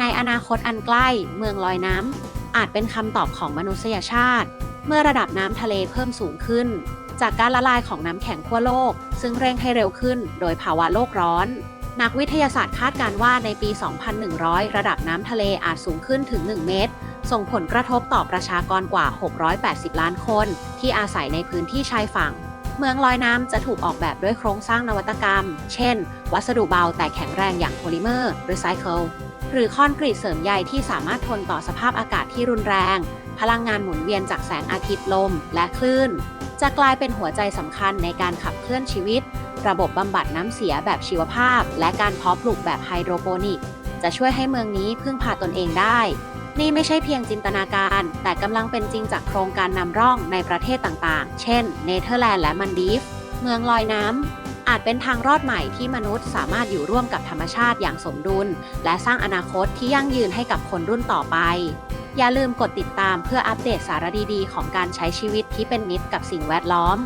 ในอนาคตอันใกล้ เมืองลอยน้ำอาจเป็นคำตอบของมนุษยชาติ เมื่อระดับน้ำทะเลเพิ่มสูงขึ้น จากการละลายของน้ำแข็งขั้วโลก ซึ่งเร่งให้เร็วขึ้นโดยภาวะโลกร้อน นักวิทยาศาสตร์คาดการณ์ว่าในปี 2100 ระดับน้ำทะเลอาจสูงขึ้นถึง 1 เมตร ส่งผลกระทบต่อประชากรกว่า 680 ล้านคน ที่อาศัยในพื้นที่ชายฝั่ง เมืองลอยน้ำจะถูกออกแบบด้วยโครงสร้างนวัตกรรม เช่น วัสดุเบาแต่แข็งแรงอย่างโพลิเมอร์รีไซเคิลหรือคอนกรีตเสริมใยที่สามารถทนต่อสภาพอากาศที่รุนแรง พลังงานหมุนเวียนจากแสงอาทิตย์ลม และคลื่น จะกลายเป็นหัวใจสำคัญในการขับเคลื่อนชีวิต ระบบบำบัดน้ำเสียแบบชีวภาพ และการเพาะปลูกแบบไฮโดรโปนิก จะช่วยให้เมืองนี้พึ่งพาตนเองได้ นี่ไม่ใช่เพียงจินตนาการ แต่กำลังเป็นจริงจากโครงการนำร่องในประเทศต่างๆ เช่น เนเธอร์แลนด์และมันดีฟ เมืองลอยน้ำ อาจเป็นทางรอดใหม่ที่มนุษย์สามารถอยู่ร่วมกับธรรมชาติอย่างสมดุล และสร้างอนาคตที่ยั่งยืนให้กับคนรุ่นต่อไป อย่าลืมกดติดตามเพื่ออัปเดตสารดีๆ ของการใช้ชีวิตที่เป็นมิตรกับสิ่งแวดล้อม